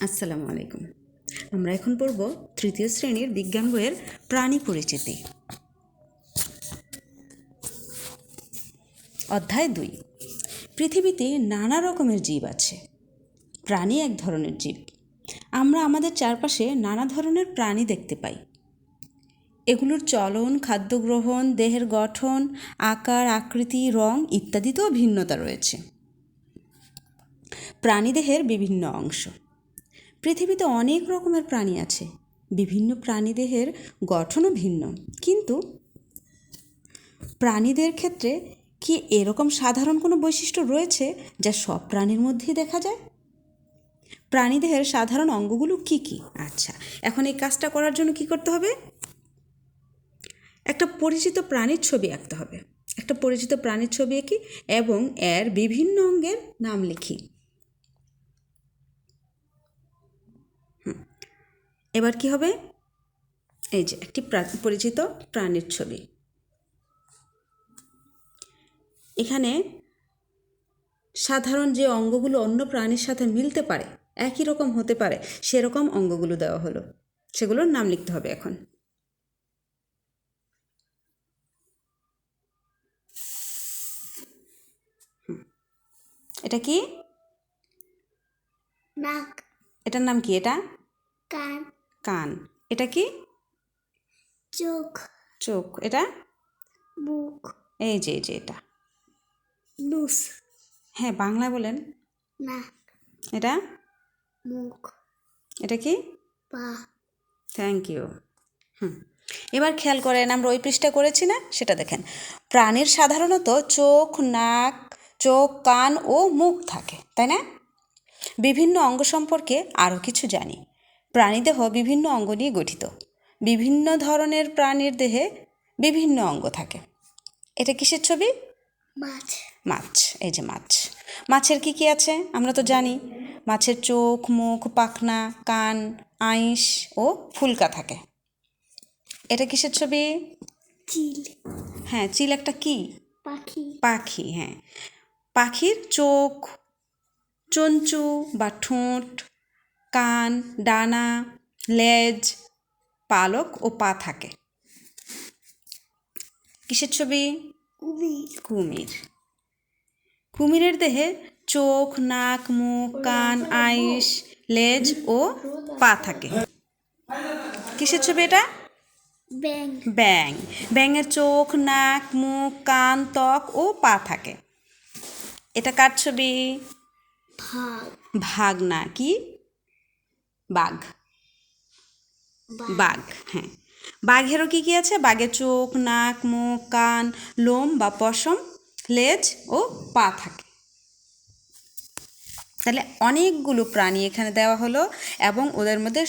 আসসালামু আলাইকুম। আমরা এখন পড়ব তৃতীয় শ্রেণির বিজ্ঞান বইয়ের প্রাণী পরিচিতি। অধ্যায় দুই। পৃথিবীতে নানা রকমের জীব আছে। প্রাণী এক ধরনের জীব। আমরা আমাদের চারপাশে নানা ধরনের প্রাণী দেখতে পাই। এগুলোর চলন, খাদ্য গ্রহণ, দেহের গঠন, আকার, আকৃতি, রং ইত্যাদিতেও ভিন্নতা রয়েছে। প্রাণীদেহের বিভিন্ন অংশ। পৃথিবীতে অনেক রকমের প্রাণী আছে। বিভিন্ন প্রাণীদেহের গঠনও ভিন্ন। কিন্তু প্রাণীদের ক্ষেত্রে কি এরকম সাধারণ কোনো বৈশিষ্ট্য রয়েছে যা সব প্রাণীর মধ্যেই দেখা যায়? প্রাণীদেহের সাধারণ অঙ্গগুলো কি কি? আচ্ছা এখন এই কাজটা করার জন্য কি করতে হবে? একটা পরিচিত প্রাণীর ছবি আঁকতে হবে। একটা পরিচিত প্রাণীর ছবি আঁকি এবং এর বিভিন্ন অঙ্গের নাম লিখি। এবার কি হবে? এই যে একটি প্রা- পরিচিত প্রাণীর ছবি। এখানে সাধারণ যে অঙ্গগুলো অন্য প্রাণীর সাথে মিলতে পারে একই রকম হতে পারে সেরকম অঙ্গগুলো দেওয়া হলো। সেগুলোর নাম লিখতে হবে এখন। এটা কি? নাক এটার নাম কি এটা? কান। কান। এটা কি? চোখ। চোখ। এটা? মুখ এই যে এই যে এটা। নুস। হ্যাঁ বাংলা বলেন। না। এটা? মুখ। এটা কি? পা। থ্যাংক ইউ হুম। এবার খেয়াল করেন আমরা ওই পৃষ্ঠা করেছি না? সেটা দেখেন। প্রাণীর সাধারণত চোখ নাক চোখ কান ও মুখ থাকে তাই না? বিভিন্ন অঙ্গ সম্পর্কে আরও কিছু জানি। প্রাণীদেহ বিভিন্ন অঙ্গ নিয়ে গঠিত। বিভিন্ন ধরনের প্রাণীর দেহে বিভিন্ন অঙ্গ থাকে। এটা কিসের ছবি? মাছ। মাছ এই যে মাছ। মাছের কি কি আছে? আমরা তো জানি। মাছের চোখ মুখ পাখনা কান আইস ও ফুলকা থাকে। এটা কিসের ছবি? চিল। হ্যাঁ চিল একটা কি? পাখি। পাখি হ্যাঁ। পাখির চোখ চঞ্চু বা ঠোঁট কান ডানা লেজ পালক ও পা থাকে। কিসের ছবি? কুমির। কুমির। কুমিরের দেহে চোখ নাক মুখ কান আইস লেজ ও পা থাকে। কিসের ছবি এটা? ব্যাং ব্যাং ব্যাঙের চোখ নাক মুখ কান ত্বক ও পা থাকে। এটা কার ছবি? ভাগ। ভাগ না কি? বাঘ। বাঘ। হ্যাঁ। বাঘেরও কি কি আছে? বাঘের চোখ নাক মুখ কান লোম বা পশম লেজ ও পা থাকে। তাহলে অনেকগুলো প্রাণী এখানে দেওয়া হলো এবং ওদের মধ্যে